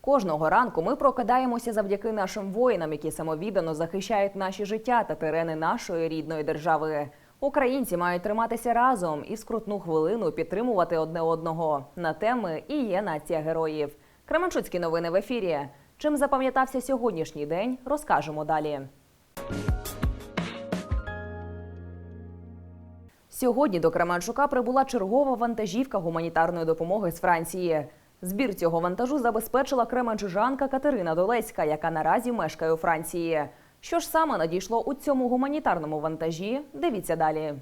Кожного ранку ми прокидаємося завдяки нашим воїнам, які самовіддано захищають наші життя та терени нашої рідної держави. Українці мають триматися разом і в скрутну хвилину підтримувати одне одного. На теми і є нація героїв. Кременчуцькі новини в ефірі. Чим запам'ятався сьогоднішній день, розкажемо далі. Сьогодні до Кременчука прибула чергова вантажівка гуманітарної допомоги з Франції. Збір цього вантажу забезпечила кременчужанка Катерина Долецька, яка наразі мешкає у Франції. Що ж саме надійшло у цьому гуманітарному вантажі? Дивіться далі.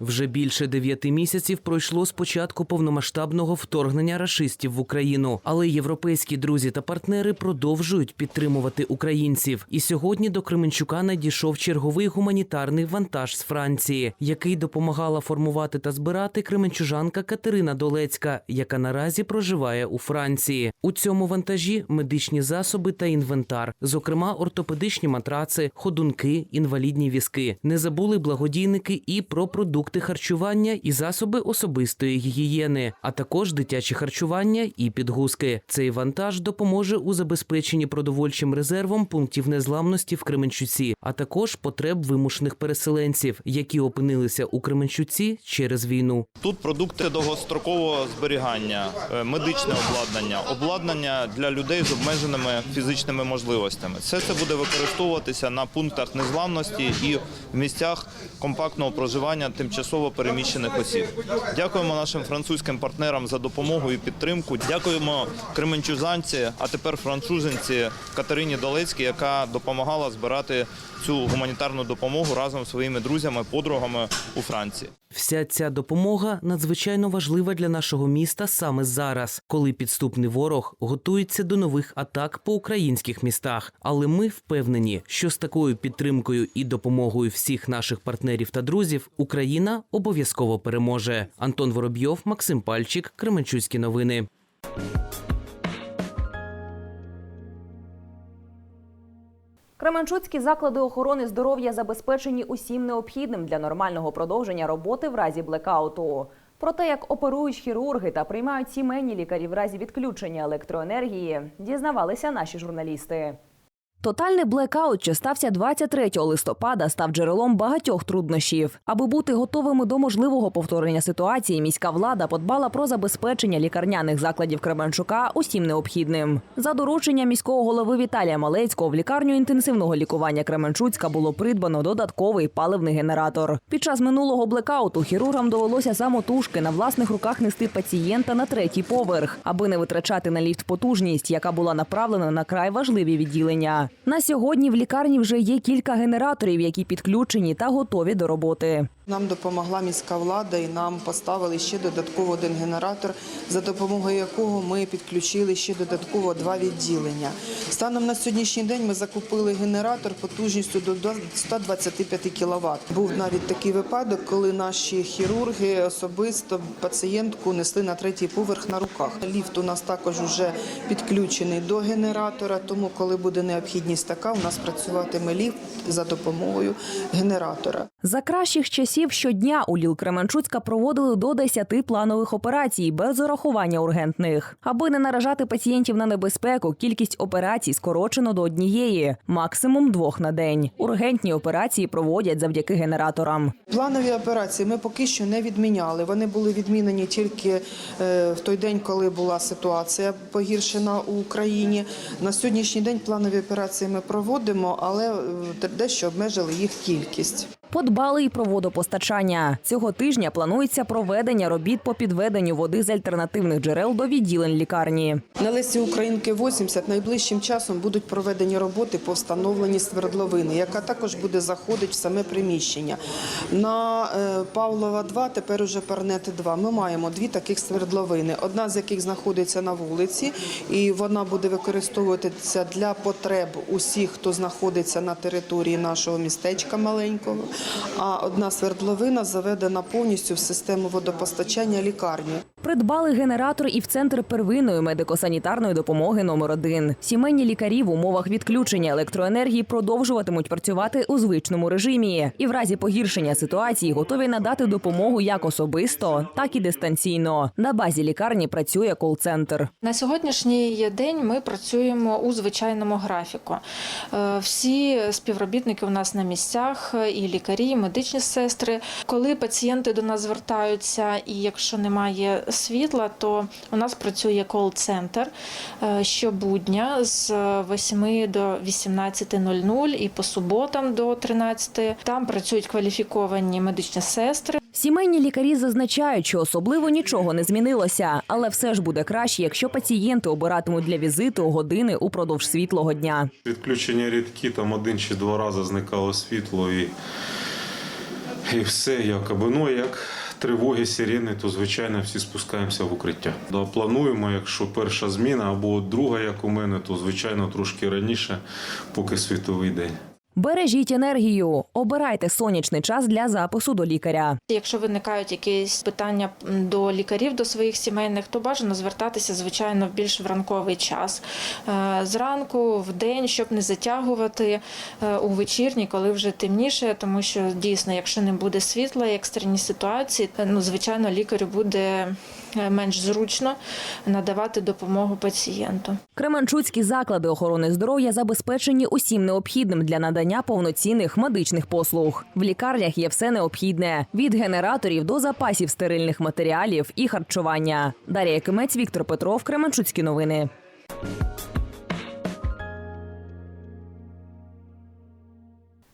Вже більше дев'яти місяців пройшло з початку повномасштабного вторгнення рашистів в Україну, але європейські друзі та партнери продовжують підтримувати українців. І сьогодні до Кременчука надійшов черговий гуманітарний вантаж з Франції, який допомагала формувати та збирати кременчужанка Катерина Долецька, яка наразі проживає у Франції. У цьому вантажі медичні засоби та інвентар, зокрема ортопедичні матраци, ходунки, інвалідні візки. Не забули благодійники і про продукти харчування і засоби особистої гігієни, а також дитяче харчування і підгузки. Цей вантаж допоможе у забезпеченні продовольчим резервом пунктів незламності в Кременчуці, а також потреб вимушених переселенців, які опинилися у Кременчуці через війну. Тут продукти довгострокового зберігання, е, медичне обладнання, обладнання для людей з обмеженими фізичними можливостями. Все це буде використовуватися на пунктах незламності і в місцях компактного проживання тимчасово переміщених осіб. Дякуємо нашим французьким партнерам за допомогу і підтримку. Дякуємо кременчужанці, а тепер француженці Катерині Долецькій, яка допомагала збирати цю гуманітарну допомогу разом зі своїми друзями, подругами у Франції. Вся ця допомога надзвичайно важлива для нашого міста саме зараз, коли підступний ворог готується до нових атак по українських містах. Але ми впевнені, що з такою підтримкою і допомогою всіх наших партнерів та друзів Україна обов'язково переможе. Антон Воробйов, Максим Пальчик, Кременчуцькі новини. Кременчуцькі заклади охорони здоров'я забезпечені усім необхідним для нормального продовження роботи в разі блекауту. Про те, як оперують хірурги та приймають сімейні лікарі в разі відключення електроенергії, дізнавалися наші журналісти. Тотальний блекаут, що стався 23 листопада, став джерелом багатьох труднощів. Аби бути готовими до можливого повторення ситуації, міська влада подбала про забезпечення лікарняних закладів Кременчука усім необхідним. За доручення міського голови Віталія Малецького в лікарню інтенсивного лікування Кременчуцька було придбано додатковий паливний генератор. Під час минулого блекауту хірургам довелося самотужки на власних руках нести пацієнта на третій поверх, аби не витрачати на ліфт потужність, яка була направлена на край важливі відділення. На сьогодні в лікарні вже є кілька генераторів, які підключені та готові до роботи. Нам допомогла міська влада і нам поставили ще додатково один генератор, за допомогою якого ми підключили ще додатково два відділення. Станом на сьогоднішній день ми закупили генератор потужністю до 125 кВт. Був навіть такий випадок, коли наші хірурги особисто пацієнтку несли на третій поверх на руках. Ліфт у нас також вже підключений до генератора, тому коли буде необхідність така, у нас працюватиме ліфт за допомогою генератора. За кращих часів щодня у Ліл Кременчуцька проводили до 10 планових операцій без урахування ургентних. Аби не наражати пацієнтів на небезпеку, кількість операцій скорочено до однієї, максимум двох на день. Ургентні операції проводять завдяки генераторам. Планові операції ми поки що не відміняли. Вони були відмінені тільки е, в той день, коли була ситуація погіршена у Україні. На сьогоднішній день планові операції ми проводимо, але е, дещо обмежили їх кількість. Подбали і про водопостачання. Цього тижня планується проведення робіт по підведенню води з альтернативних джерел до відділень лікарні. На Лесі Українки 80 найближчим часом будуть проведені роботи по встановленні свердловини, яка також буде заходити в саме приміщення. На е, Павлова 2, тепер уже Парнети 2, ми маємо дві таких свердловини. Одна з яких знаходиться на вулиці, і вона буде використовуватися для потреб усіх, хто знаходиться на території нашого містечка маленького. А одна свердловина заведена повністю в систему водопостачання лікарні. Придбали генератор і в центр первинної медико-санітарної допомоги номер 1 Сімейні лікарі в умовах відключення електроенергії продовжуватимуть працювати у звичному режимі і в разі погіршення ситуації готові надати допомогу як особисто, так і дистанційно. На базі лікарні працює кол-центр. На сьогоднішній день ми працюємо у звичайному графіку. Е, Всі співробітники у нас на місцях, і лікарі, і медичні сестри. Коли пацієнти до нас звертаються, і якщо немає світла, то у нас працює кол-центр е, щобудня з 8 до 18.00 і по суботам до 13. Там працюють кваліфіковані медичні сестри. Сімейні лікарі зазначають, що особливо нічого не змінилося, але все ж буде краще, якщо пацієнти обиратимуть для візиту години упродовж світлого дня. Відключення рідкі, там один чи два рази зникало світло і, і все якоби. Ну, як тривоги, сирени, то звичайно всі спускаємося в укриття. Да, плануємо, якщо перша зміна або друга, як у мене, то звичайно трошки раніше, поки світовий день. Бережіть енергію, обирайте сонячний час для запису до лікаря. Якщо виникають якісь питання до лікарів, до своїх сімейних, то бажано звертатися, звичайно, в більш вранковий час. Е, Зранку, в день, щоб не затягувати е, у вечірній, коли вже темніше, тому що дійсно, якщо не буде світла, екстрені ситуації, е, ну звичайно, лікарю буде менш зручно надавати допомогу пацієнту. Кременчуцькі заклади охорони здоров'я забезпечені усім необхідним для надання повноцінних медичних послуг. В лікарнях є все необхідне від генераторів до запасів стерильних матеріалів і харчування. Дар'я Кимець, Віктор Петров, Кременчуцькі новини.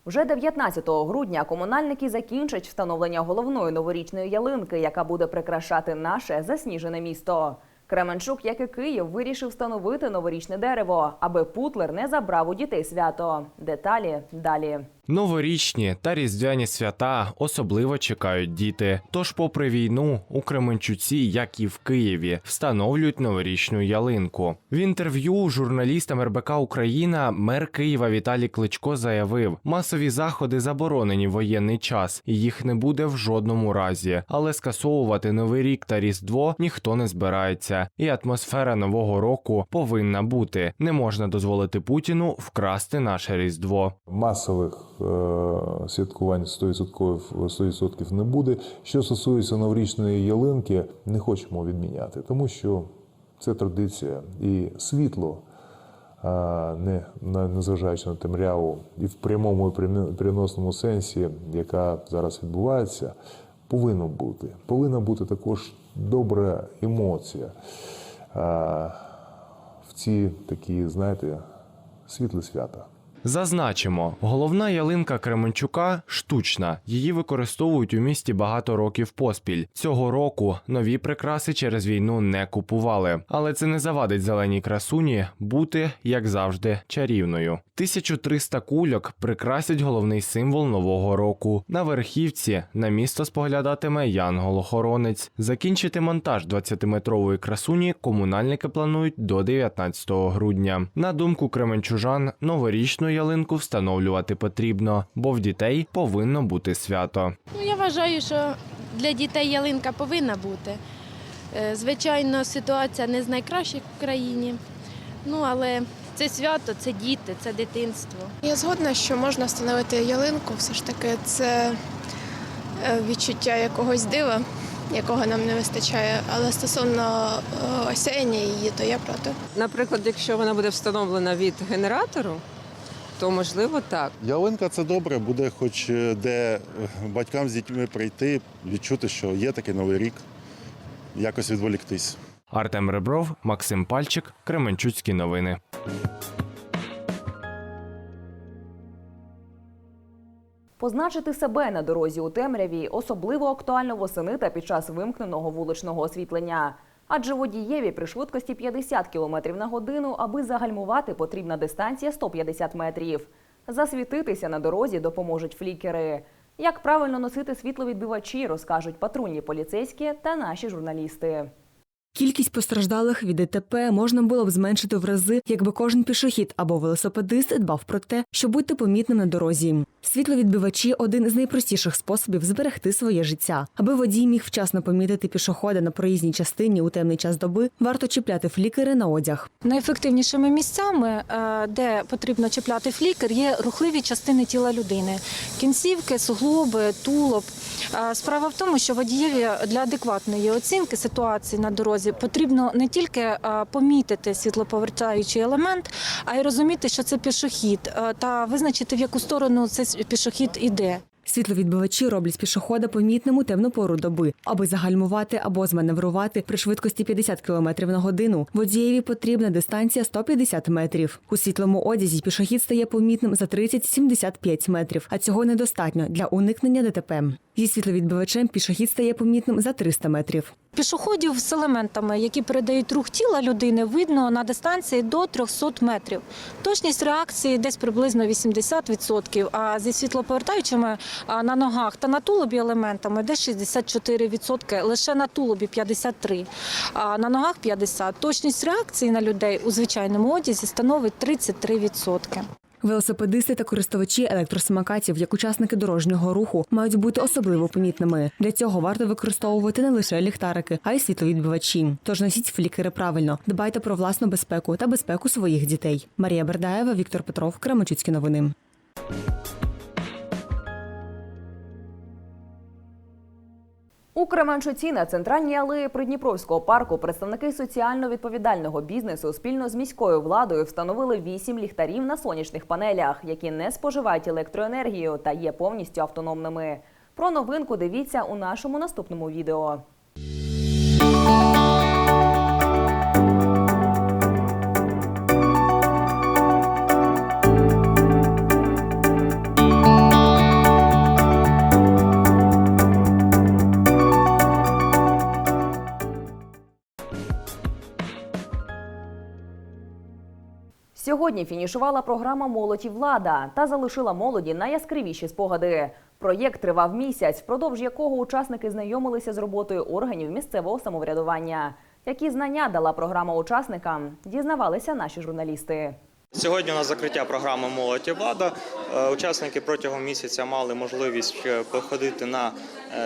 Вже 19 грудня комунальники закінчать встановлення головної новорічної ялинки, яка буде прикрашати наше засніжене місто. Кременчук, як і Київ, вирішив встановити новорічне дерево, аби Путлер не забрав у дітей свято. Деталі далі. Новорічні та різдвяні свята особливо чекають діти. Тож, попри війну, у Кременчуці, як і в Києві, встановлюють новорічну ялинку. В інтерв'ю журналістам РБК Україна мер Києва Віталій Кличко заявив, масові заходи заборонені в воєнний час, і їх не буде в жодному разі. Але скасовувати новий рік та різдво ніхто не збирається, і атмосфера нового року повинна бути. Не можна дозволити Путіну вкрасти наше різдво. масових святкувань 100%, 100% не буде. Що стосується новорічної ялинки, не хочемо відміняти, тому що це традиція і світло, е, не незважаючи на темряву, і в прямому і переносному сенсі, яка зараз відбувається, повинно бути. Повинна бути також добра емоція е, в ці такі, знаєте, світлі свята. Зазначимо, головна ялинка Кременчука штучна. Її використовують у місті багато років поспіль. Цього року нові прикраси через війну не купували, але це не завадить зеленій красуні бути, як завжди, чарівною. 1300 кульок прикрасять головний символ нового року. На верхівці на місто споглядатиме янгол-охоронець. Закінчити монтаж 20-метрової красуні комунальники планують до 19 грудня. На думку кременчужан, новорічну ялинку встановлювати потрібно, бо в дітей повинно бути свято. Ну, я вважаю, що для дітей ялинка повинна бути. Е, Звичайно, ситуація не з найкращих в країні. Ну, але це свято, це діти, це дитинство. Я згодна, що можна встановити ялинку. Все ж таки, це е, відчуття якогось дива, якого нам не вистачає. Але стосовно е, осяяння її, то я проти. Наприклад, якщо вона буде встановлена від генератору, то можливо так. Ялинка це добре, буде хоч е, де е, батькам з дітьми прийти, відчути, що є такий новий рік, якось відволіктись. Артем Ребров, Максим Пальчик, Кременчуцькі новини. Позначити себе на дорозі у темряві особливо актуально восени та під час вимкненого вуличного освітлення. Адже водієві при швидкості 50 км на годину, аби загальмувати, потрібна дистанція 150 метрів. Засвітитися на дорозі допоможуть флікери. Як правильно носити світловідбивачі, розкажуть патрульні поліцейські та наші журналісти. Кількість постраждалих від ДТП можна було б зменшити в рази, якби кожен пішохід або велосипедист дбав про те, щоб бути помітним на дорозі. Світловідбивачі один з найпростіших способів зберегти своє життя. Аби водій міг вчасно помітити пішохода на проїзній частині у темний час доби, варто чіпляти флікери на одяг. Найефективнішими місцями, е, де потрібно чіпляти флікер, є рухливі частини тіла людини: кінцівки, суглоби, тулуб. Е, Справа в тому, що водієві для адекватної оцінки ситуації на дорозі потрібно не тільки е, помітити світлоповертаючий елемент, а й розуміти, що це пішохід, та визначити, в яку сторону цей пішохід іде. Світловідбивачі роблять пішохода помітним у темну пору доби. Аби загальмувати або зманеврувати при швидкості 50 км на годину, водієві потрібна дистанція 150 метрів. У світлому одязі пішохід стає помітним за 30-75 метрів, а цього недостатньо для уникнення ДТП. Зі світловідбивачем пішохід стає помітним за 300 метрів. Пішоходів з елементами, які передають рух тіла людини, видно на дистанції до 300 метрів. Точність реакції десь приблизно 80%, а зі світлоповертаючими на ногах та на тулубі елементами десь 64%, лише на тулубі 53%, а на ногах 50%. Точність реакції на людей у звичайному одязі становить 33%. Велосипедисти та користувачі електросамокатів, як учасники дорожнього руху, мають бути особливо помітними. Для цього варто використовувати не лише ліхтарики, а й світловідбивачі. Тож носіть флікери правильно, дбайте про власну безпеку та безпеку своїх дітей. Марія Бердаєва, Віктор Петров, Кременчуцькі новини. У Кременчуці на центральній алеї Придніпровського парку представники соціально відповідального бізнесу спільно з міською владою встановили вісім ліхтарів на сонячних панелях, які не споживають електроенергію та є повністю автономними. Про новинку дивіться у нашому наступному відео. Сьогодні фінішувала програма Молодь влада та залишила молоді найяскравіші спогади. Проєкт тривав місяць, впродовж якого учасники знайомилися з роботою органів місцевого самоврядування. Які знання дала програма учасникам, дізнавалися наші журналісти. Сьогодні у нас закриття програми Молодь і влада. Е, Учасники протягом місяця мали можливість е, походити на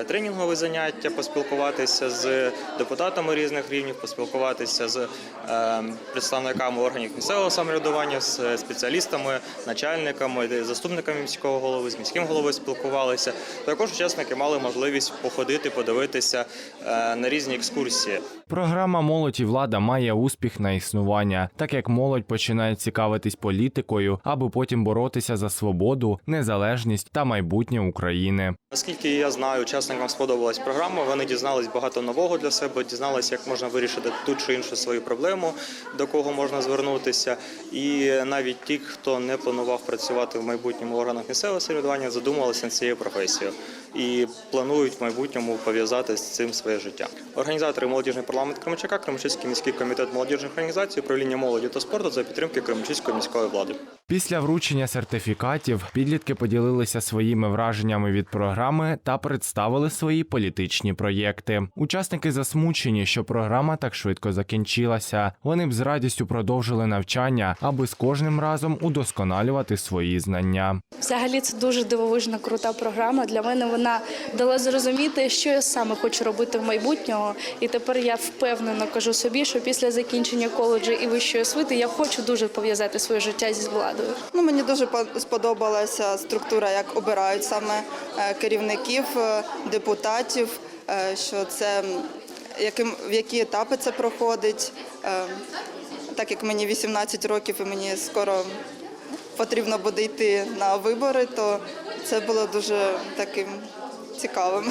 тренінгові заняття, поспілкуватися з депутатами різних рівнів, поспілкуватися з е, представниками органів місцевого самоврядування, з спеціалістами, начальниками, заступниками міського голови, з міським головою спілкувалися. Також учасники мали можливість походити, подивитися е, на різні екскурсії. Програма Молодь і влада має успіх на існування, так як молодь починає цікавитись політикою, аби потім боротися за свободу, незалежність та майбутнє України. Наскільки я знаю, учасникам сподобалась програма. Вони дізнались багато нового для себе, дізнались, як можна вирішити ту чи іншу свою проблему, до кого можна звернутися. І навіть ті, хто не планував працювати в майбутньому органах місцевого самоврядування, задумалися над цією професією і планують в майбутньому пов'язати з цим своє життя. Організатори молодіжний парламент Кременчука, Кременчуцький міський комітет молодіжних організацій, управління молоді та спорту за підтримки Кременчуцької міської влади. Після вручення сертифікатів підлітки поділилися своїми враженнями від програми та представили свої політичні проєкти. Учасники засмучені, що програма так швидко закінчилася. Вони б з радістю продовжили навчання, аби з кожним разом удосконалювати свої знання. Взагалі це дуже дивовижна, крута програма. Для мене вона дала зрозуміти, що я саме хочу робити в майбутнього. І тепер я впевнено кажу собі, що після закінчення коледжу і вищої освіти я хочу дуже пов'язати своє життя зі владою. Ну, мені дуже сподобалася структура, як обирають саме е, керівників, е, депутатів, е, що це яким в які етапи це проходить. Так як мені 18 років і мені скоро потрібно буде йти на вибори, то це було дуже таким цікавим.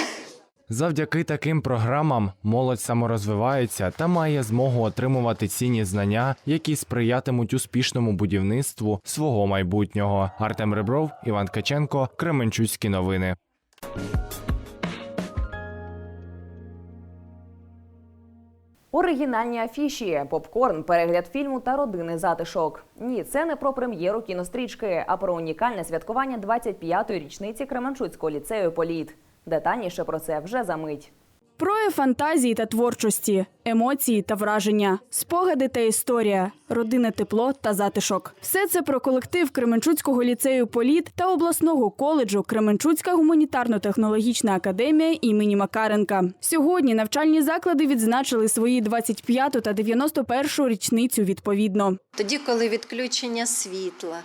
Завдяки таким програмам молодь саморозвивається та має змогу отримувати цінні знання, які сприятимуть успішному будівництву свого майбутнього. Артем Ребров, Іван Каченко, Кременчуцькі новини. Оригінальні афіші, попкорн, перегляд фільму та родинний затишок. Ні, це не про прем'єру кінострічки, а про унікальне святкування 25-ї річниці Кременчуцького ліцею Політ. Детальніше про це вже за мить. Прояв фантазії та творчості, емоції та враження, спогади та історія, родинне тепло та затишок. Все це про колектив Кременчуцького ліцею Політ та обласного коледжу Кременчуцька гуманітарно-технологічна академія імені Макаренка. Сьогодні навчальні заклади відзначили свої 25 та 91 річницю відповідно. Тоді, коли відключення світла,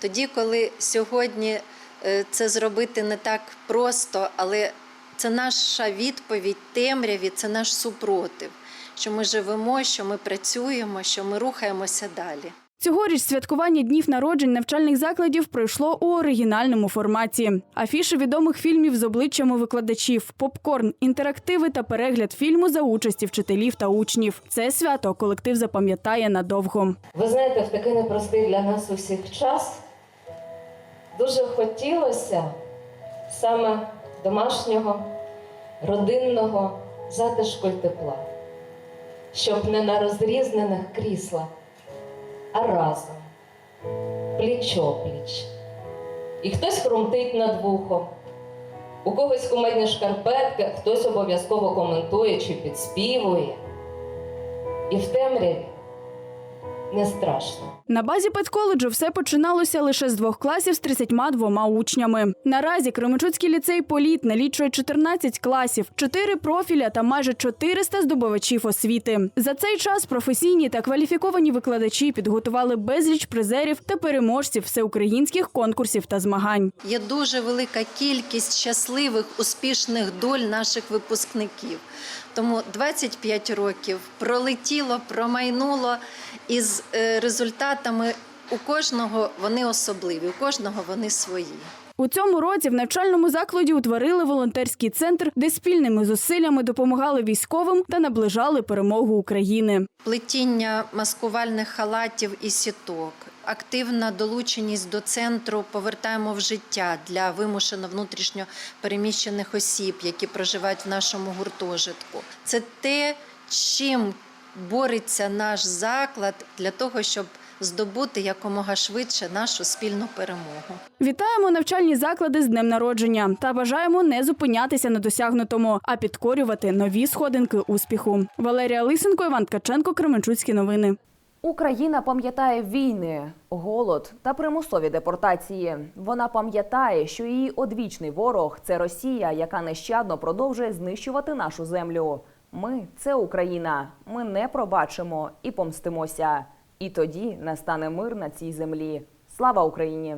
тоді, коли сьогодні е, це зробити не так просто, але це наша відповідь темряві, це наш супротив, що ми живемо, що ми працюємо, що ми рухаємося далі. Цьогоріч святкування днів народжень навчальних закладів пройшло у оригінальному форматі. Афіши відомих фільмів з обличчями викладачів, попкорн, інтерактиви та перегляд фільму за участі вчителів та учнів. Це свято колектив запам'ятає надовго. Ви знаєте, в такий непростий для нас усіх час дуже хотілося саме домашнього, родинного затишку й тепла, щоб не на розрізнених кріслах, а разом, пліч-опліч. І хтось хрумтить над вухом, у когось кумедні шкарпетки, хтось обов'язково коментує чи підспівує. І в темряві не страшно. На базі педколеджу все починалося лише з двох класів з 32 учнями. Наразі Кременчуцький ліцей Політ налічує 14 класів, 4 профіля та майже 400 здобувачів освіти. За цей час професійні та кваліфіковані викладачі підготували безліч призерів та переможців всеукраїнських конкурсів та змагань. Є дуже велика кількість щасливих, успішних доль наших випускників. Тому 25 років пролетіло, промайнуло, і з е, результатами у кожного вони особливі, у кожного вони свої. У цьому році в навчальному закладі утворили волонтерський центр, де спільними зусиллями допомагали військовим та наближали перемогу України. Плетіння маскувальних халатів і сіток, активна долученість до центру повертаємо в життя для вимушено внутрішньо переміщених осіб, які проживають в нашому гуртожитку. Це те, чим бореться наш заклад для того, щоб здобути якомога швидше нашу спільну перемогу. Вітаємо навчальні заклади з днем народження та бажаємо не зупинятися на досягнутому, а підкорювати нові сходинки успіху. Валерія Лисенко, Іван Ткаченко, Кременчуцькі новини. Україна пам'ятає війни, голод та примусові депортації. Вона пам'ятає, що її одвічний ворог це Росія, яка нещадно продовжує знищувати нашу землю. Ми це Україна. Ми не пробачимо і помстимося. І тоді настане мир на цій землі. Слава Україні!